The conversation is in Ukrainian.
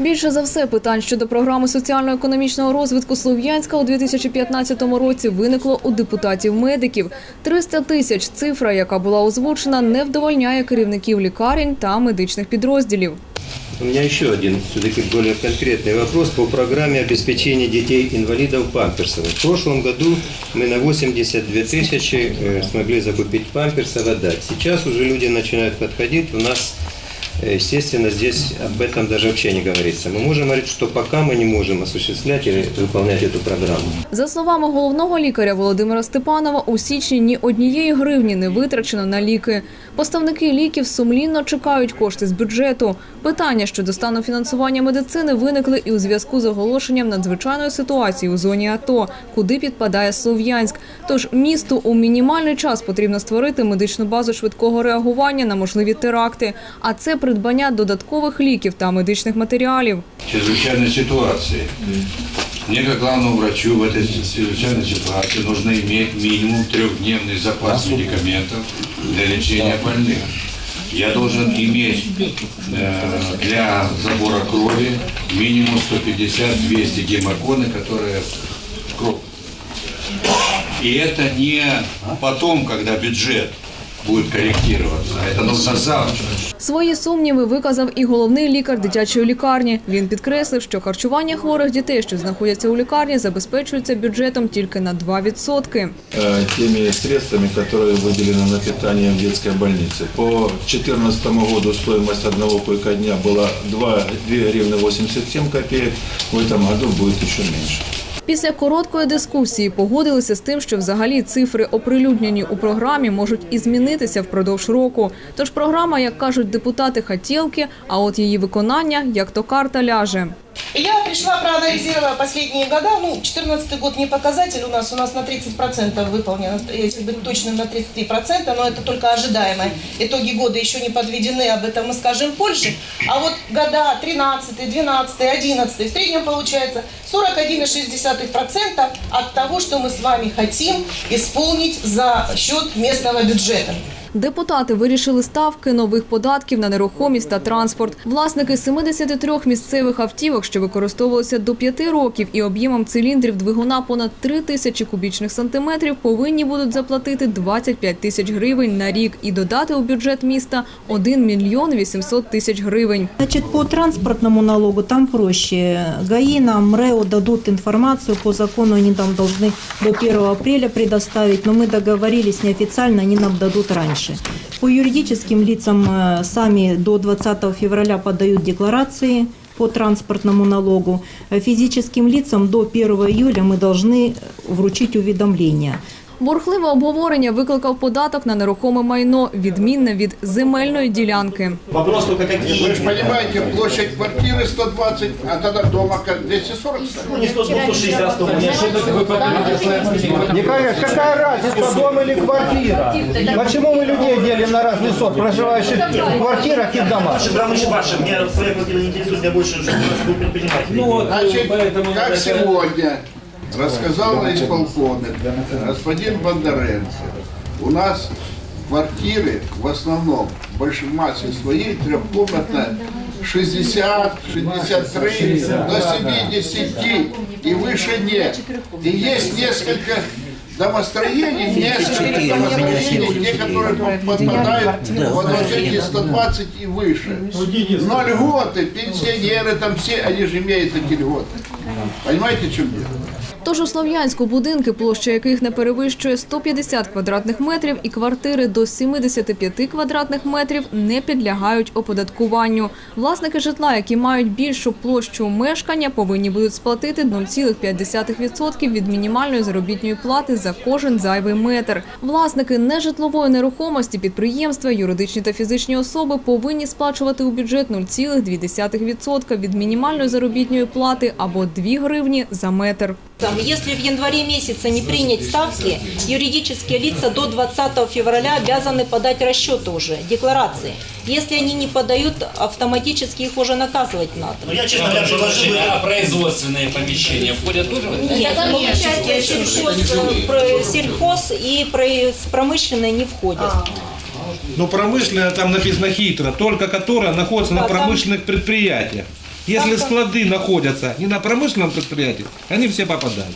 Більше за все питань щодо програми соціально-економічного розвитку Слов'янська у 2015 році виникло у депутатів-медиків. 300 тисяч цифра, яка була озвучена, не вдовольняє керівників лікарень та медичних підрозділів. У меня еще один, все-таки более конкретный вопрос по программе обеспечения детей-инвалидов памперсами. В прошлом году мы на 82 тысячи э, смогли закупить памперсов отдать. Сейчас уже люди начинают подходить. У нас, э, естественно, здесь об этом даже вообще не говорится. Мы можем говорить, что пока мы не можем осуществлять или выполнять эту программу. За словами головного лікаря Володимира Степанова, у січні ні однієї гривні не витрачено на ліки. Поставники ліків сумлінно чекають кошти з бюджету. Питання щодо стану фінансування медицини виникли і у зв'язку з оголошенням надзвичайної ситуації у зоні АТО, куди підпадає Слов'янськ. Тож місту у мінімальний час потрібно створити медичну базу швидкого реагування на можливі теракти, а це придбання додаткових ліків та медичних матеріалів. чрезвычайной ситуации. Мне, как главному врачу в этой чрезвычайной ситуации, нужно иметь минимум трехдневный запас медикаментов для лечения больных. Я должен иметь э, для забора крови минимум 150-200 гемоконы, которые в кровь. И это не потом, когда бюджет будет корректироваться, это нужно завтра. Свої сумніви виказав і головний лікар дитячої лікарні. Він підкреслив, що харчування хворих дітей, що знаходяться у лікарні, забезпечується бюджетом тільки на 2%. э, теми средствами, которые выделены на питание в детской больнице. По 2014 году стоимость одного койка дня была 2, 2 гривны 87 копеек, в этом году будет еще меньше. Після короткої дискусії погодилися з тим, що взагалі цифри, оприлюднені у програмі, можуть і змінитися впродовж року. Тож програма, як кажуть депутати, хотілки, а от її виконання, як то карта ляже. Я пришла, проанализировала последние года. Ну, 2014 год не показатель у нас, у нас на 30% выполнено, если быть точным, на 33%, но это только ожидаемое. Итоги года еще не подведены, об этом мы скажем позже. А вот года 13, 12, 11, в среднем получается 41,6% от того, что мы с вами хотим исполнить за счет местного бюджета. Депутати вирішили ставки нових податків на нерухомість та транспорт. Власники 73 місцевих автівок, що використовувалися до 5 років і об'ємом циліндрів двигуна понад 3 тисячі кубічних сантиметрів, повинні будуть заплатити 25 тисяч гривень на рік і додати у бюджет міста 1 мільйон 800 тисяч гривень. Значит, по транспортному налогу там проще. ГАИ нам МРЭО дадут информацию, по закону они там должны до 1 апреля предоставить, но мы договорились неофициально, они нам дадут раньше. По юридическим лицам э, сами до 20 февраля подают декларации по транспортному налогу. Э, Физическим лицам до 1 июля мы должны вручить уведомление. Бурхливе обговорення викликав податок на нерухоме майно, відмінне від земельної ділянки. Вопрос только какие? Вы же понимаете, площадь квартиры 120, а тогда дома как 240 Ну, не 100, ну, 160, 100. Николай, какая разница, дом или квартира? Почему мы людей делим на разный сорт, проживающих в квартирах и в домах? Ваши граммы ваши. Меня своя квартира не интересует, меня больше что у нас был предприниматель. Ну, Значит, как сегодня Рассказал на исполкоме господин Бондаренко, у нас квартиры в основном в большей массе своей трехкомнатная 60, 63, до 70 и выше нет. И есть несколько домостроений, несколько домостроений, те, которые попадают вот вот эти 120 и выше. Но льготы, пенсионеры там все, они же имеют эти льготы. Понимаете, в чем дело? Тож у Слов'янську будинки, площа яких не перевищує 150 квадратних метрів, і квартири до 75 квадратних метрів не підлягають оподаткуванню. Власники житла, які мають більшу площу мешкання, повинні будуть сплатити 0,5% від мінімальної заробітної плати за кожен зайвий метр. Власники нежитлової нерухомості, підприємства, юридичні та фізичні особи повинні сплачувати у бюджет 0,2% від мінімальної заробітної плати або 2 гривні за метр. Там, Если в январе месяце не принять ставки, юридические лица до 20 февраля обязаны подать расчеты уже, декларации. Если они не подают, автоматически их уже наказывать надо. Ну, я, честно говоря, предложил бы... А производственные помещения входят тоже в это? Нет, получается, сельхоз, э, сельхоз и про- промышленные не входят. Ну, промышленная, там написано хитро, только которая находится Да, на там- промышленных предприятиях. Если склады находятся не на промышленном предприятии, они все попадают.